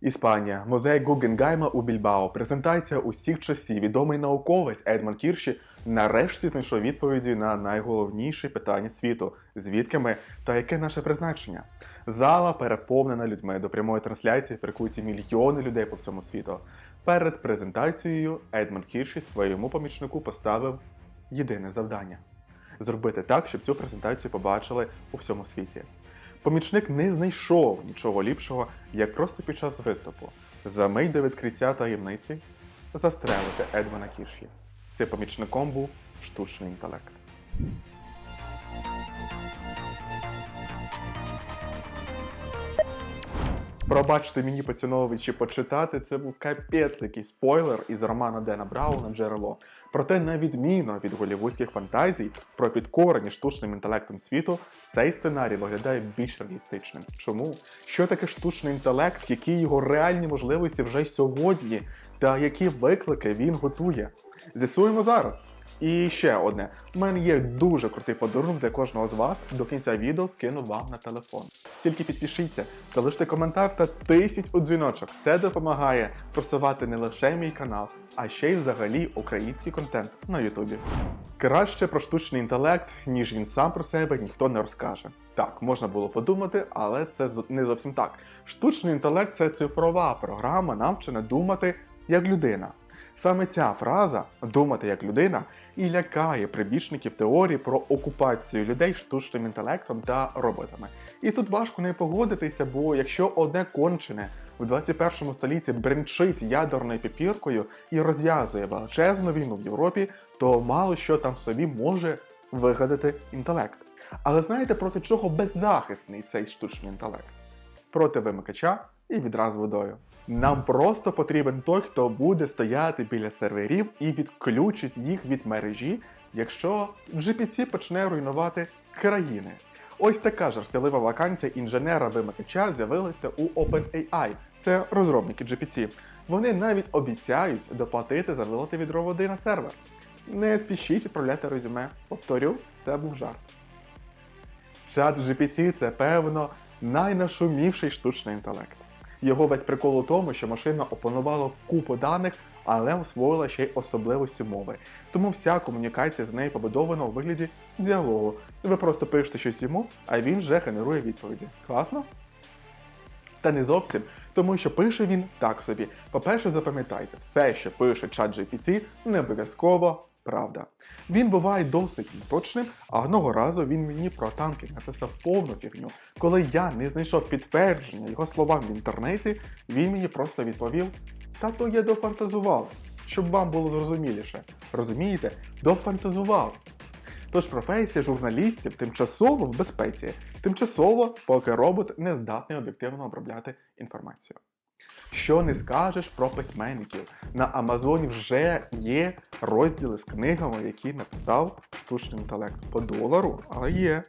Іспанія, музей Гугенгайма у Більбао. Презентація усіх часів. Відомий науковець Едмон Кірші нарешті знайшов відповіді на найголовніші питання світу: звідки ми та яке наше призначення. Зала переповнена людьми до прямої трансляції прикуті мільйони людей по всьому світу. Перед презентацією Едмонд Кірші своєму помічнику поставив єдине завдання зробити так, щоб цю презентацію побачили у всьому світі. Помічник не знайшов нічого ліпшого, як просто під час виступу за мить до відкриття таємниці застрелити Едмана Кірші. Цим помічником був штучний інтелект. Пробачте мені, поціновувачі, почитати. Це був капець якийсь спойлер із романа Дена Брауна Джерело. Проте, на відміну від голівудських фантазій про підкорені штучним інтелектом світу, цей сценарій виглядає більш реалістичним. Чому? Що таке штучний інтелект, які його реальні можливості вже сьогодні, та які виклики він готує? З'ясуємо зараз. І ще одне: у мене є дуже крутий подарунок для кожного з вас. До кінця відео скину вам на телефон. Тільки підпишіться, залиште коментар та тисніть у дзвіночок. Це допомагає просувати не лише мій канал, а ще й взагалі український контент на Ютубі. Краще про штучний інтелект, ніж він сам про себе ніхто не розкаже. Так, можна було подумати, але це не зовсім так. Штучний інтелект це цифрова програма, навчена думати як людина. Саме ця фраза думати як людина і лякає прибічників теорії про окупацію людей штучним інтелектом та роботами. І тут важко не погодитися, бо якщо одне кончене в 21 столітті бренчить ядерною піпіркою і розв'язує величезну війну в Європі, то мало що там собі може вигадати інтелект. Але знаєте, проти чого беззахисний цей штучний інтелект? Проти вимикача і відразу водою. Нам просто потрібен той, хто буде стояти біля серверів і відключить їх від мережі, якщо GPT почне руйнувати країни. Ось така жартівлива вакансія інженера-вимикача з'явилася у OpenAI. Це розробники GPT. Вони навіть обіцяють доплатити за вилити відро води на сервер. Не спішіть відправляти резюме. Повторю, це був жарт. Чат GPT це певно найнашумівший штучний інтелект. Його весь прикол у тому, що машина опанувала купу даних, але освоїла ще й особливості мови. Тому вся комунікація з нею побудована у вигляді діалогу. Ви просто пишете щось йому, а він вже генерує відповіді. Класно? Та не зовсім, тому що пише він так собі. По-перше, запам'ятайте, все, що пише чат GPT, не обов'язково правда. Він буває досить неточним, а одного разу він мені про танки написав повну фігню. Коли я не знайшов підтвердження його словам в інтернеті, він мені просто відповів: Та то я дофантазував, щоб вам було зрозуміліше. Розумієте, дофантазував. Тож професія журналістів тимчасово в безпеці, тимчасово, поки робот не здатний об'єктивно обробляти інформацію. Що не скажеш про письменників? На Амазоні вже є розділи з книгами, які написав штучний інтелект по долару, але є.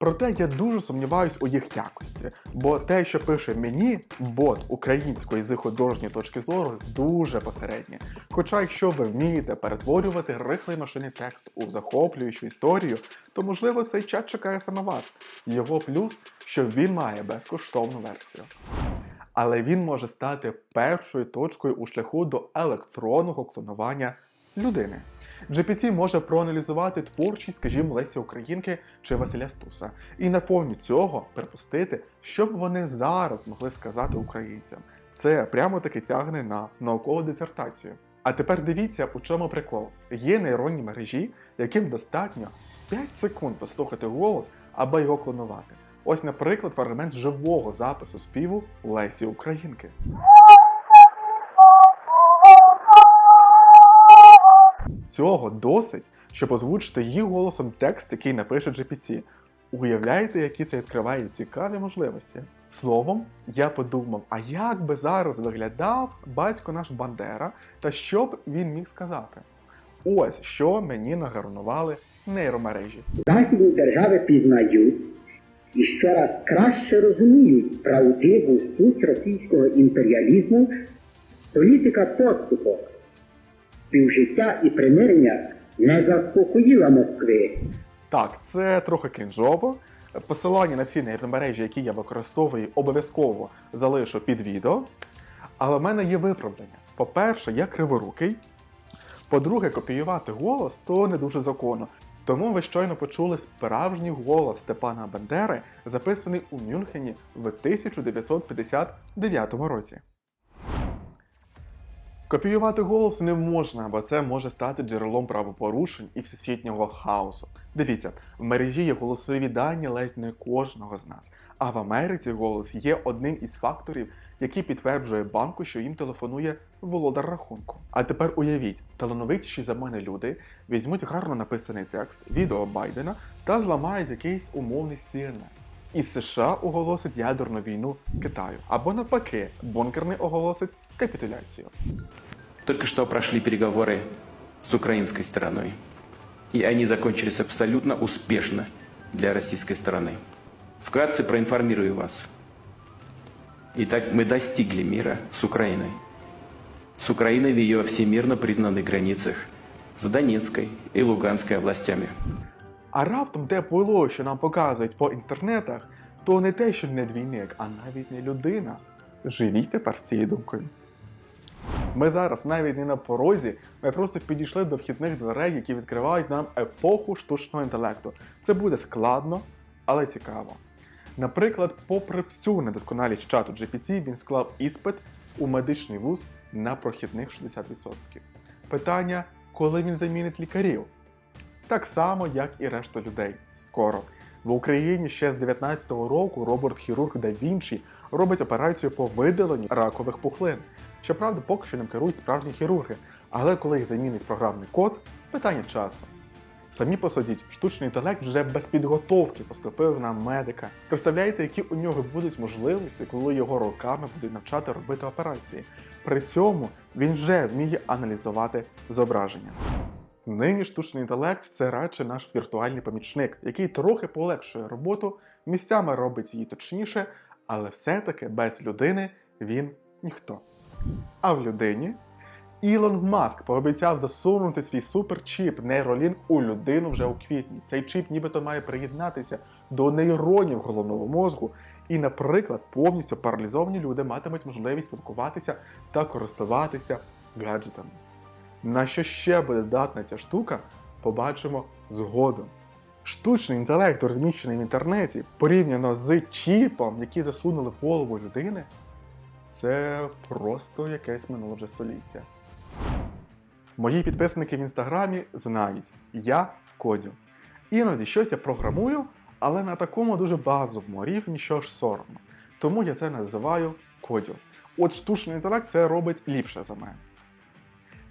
Проте я дуже сумніваюсь у їх якості, бо те, що пише мені бот української з художньої точки зору, дуже посереднє. Хоча, якщо ви вмієте перетворювати рихлий машинний текст у захоплюючу історію, то можливо цей чат чекає саме вас. Його плюс, що він має безкоштовну версію. Але він може стати першою точкою у шляху до електронного клонування людини. GPT може проаналізувати творчість, скажімо, Лесі Українки чи Василя Стуса, і на фоні цього припустити, що б вони зараз могли сказати українцям. Це прямо таки тягне на наукову дисертацію. А тепер дивіться, у чому прикол. Є нейронні мережі, яким достатньо 5 секунд послухати голос, аби його клонувати. Ось, наприклад, фрагмент живого запису співу Лесі Українки. Цього досить, щоб озвучити її голосом текст, який напише GPT. Уявляєте, які це відкриває цікаві можливості? Словом, я подумав, а як би зараз виглядав батько наш Бандера, та що б він міг сказати? Ось що мені нагарнували нейромережі. Західні держави пізнають і щораз краще розуміють правдиву суть російського імперіалізму, політика поступок, співжиття і примирення не заспокоїла Москви. Так, це трохи крінжово, Посилання на ці нейромережі, які я використовую, обов'язково залишу під відео. Але в мене є виправдання. По-перше, я криворукий. По-друге, копіювати голос то не дуже законно. Тому ви щойно почули справжній голос Степана Бандери, записаний у Мюнхені в 1959 році. Копіювати голос не можна, бо це може стати джерелом правопорушень і всесвітнього хаосу. Дивіться, в мережі є голосові дані ледь не кожного з нас. А в Америці голос є одним із факторів, який підтверджує банку, що їм телефонує володар рахунку. А тепер уявіть, талановитіші за мене люди візьмуть гарно написаний текст, відео Байдена та зламають якийсь умовний CNN. І США оголосить ядерну війну Китаю. Або навпаки, бункерний оголосить капітуляцію. Только что прошли переговоры с украинской стороной И они закончились абсолютно успешно для российской стороны. Вкратце проинформирую вас. Итак, мы достигли мира с Украиной. С Украиной в ее всемирно признанных границах за Донецкой и Луганской областями. А раптом те пойло, що нам показують по інтернетах, то не те, що не двійник, а навіть не людина. Живіть тепер з цією думкою. Ми зараз навіть не на порозі, ми просто підійшли до вхідних дверей, які відкривають нам епоху штучного інтелекту. Це буде складно, але цікаво. Наприклад, попри всю недосконалість чату GPT, він склав іспит у медичний вуз на прохідних 60%. Питання, коли він замінить лікарів? Так само, як і решта людей. Скоро. В Україні ще з 19-го року робот-хірург Да Вінчі робить операцію по видаленню ракових пухлин. Щоправда, поки що ним керують справжні хірурги, але коли їх замінить програмний код, питання часу. Самі посадіть, штучний інтелект вже без підготовки поступив на медика. Представляєте, які у нього будуть можливості, коли його роками будуть навчати робити операції. При цьому він вже вміє аналізувати зображення. Нині штучний інтелект це радше наш віртуальний помічник, який трохи полегшує роботу, місцями робить її точніше, але все-таки без людини він ніхто. А в людині Ілон Маск пообіцяв засунути свій суперчіп нейролінк у людину вже у квітні. Цей чіп нібито має приєднатися до нейронів головного мозку, і, наприклад, повністю паралізовані люди матимуть можливість спілкуватися та користуватися гаджетами. На що ще буде здатна ця штука, побачимо згодом. Штучний інтелект, розміщений в інтернеті, порівняно з чіпом, який засунули в голову людини, це просто якесь минуле вже століття. Мої підписники в інстаграмі знають, я кодю. Іноді щось я програмую, але на такому дуже базовому рівні, що ж соромно. Тому я це називаю кодю. От штучний інтелект це робить ліпше за мене.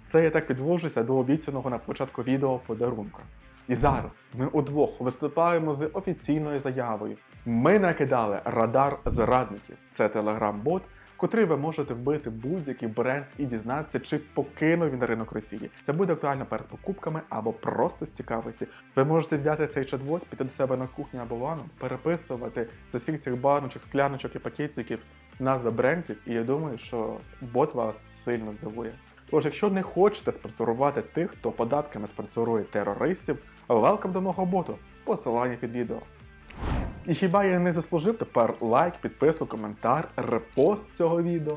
Це я так підвожуся до обіцяного на початку відео подарунка. І зараз ми удвох виступаємо з офіційною заявою. Ми накидали радар зрадників. Це телеграм-бот, котрий ви можете вбити будь-який бренд і дізнатися, чи покинув він ринок Росії. Це буде актуально перед покупками або просто з цікавості. Ви можете взяти цей чат-бот, піти до себе на кухню або ванну, переписувати з усіх цих баночок, скляночок і пакетиків назви брендів, і я думаю, що бот вас сильно здивує. Тож, якщо не хочете спонсорувати тих, хто податками спонсорує терористів, велкам до мого боту, посилання під відео. І хіба я не заслужив тепер лайк, підписку, коментар, репост цього відео?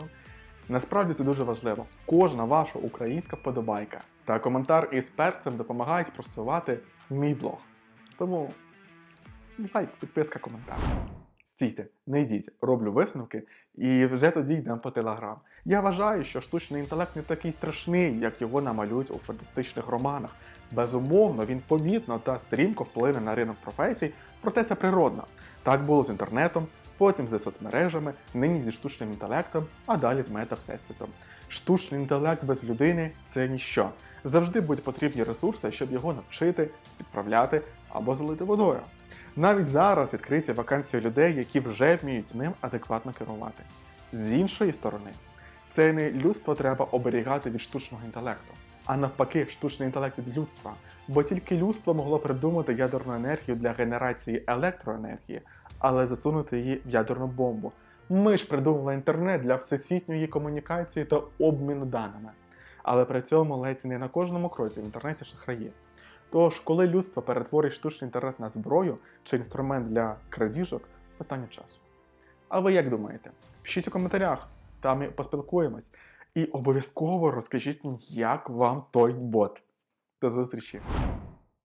Насправді це дуже важливо. Кожна ваша українська вподобайка та коментар із перцем допомагають просувати мій блог. Тому лайк, підписка, коментар. Стійте, не йдіть, роблю висновки і вже тоді йдемо по телеграм. Я вважаю, що штучний інтелект не такий страшний, як його намалюють у фантастичних романах. Безумовно, він помітно та стрімко вплине на ринок професій, проте це природно. Так було з інтернетом, потім з соцмережами, нині зі штучним інтелектом, а далі з мета-всесвітом. Штучний інтелект без людини це ніщо. Завжди будуть потрібні ресурси, щоб його навчити, підправляти або залити водою. Навіть зараз відкриті вакансії людей, які вже вміють ним адекватно керувати. З іншої сторони, це не людство треба оберігати від штучного інтелекту, а навпаки, штучний інтелект від людства. Бо тільки людство могло придумати ядерну енергію для генерації електроенергії, але засунути її в ядерну бомбу. Ми ж придумали інтернет для всесвітньої комунікації та обміну даними. Але при цьому ледь не на кожному кроці в інтернеті шахраї. Тож, коли людство перетворить штучний інтернет на зброю чи інструмент для крадіжок, питання часу. А ви як думаєте? Пишіть у коментарях, там ми поспілкуємось. І обов'язково розкажіть як вам той бот. До зустрічі!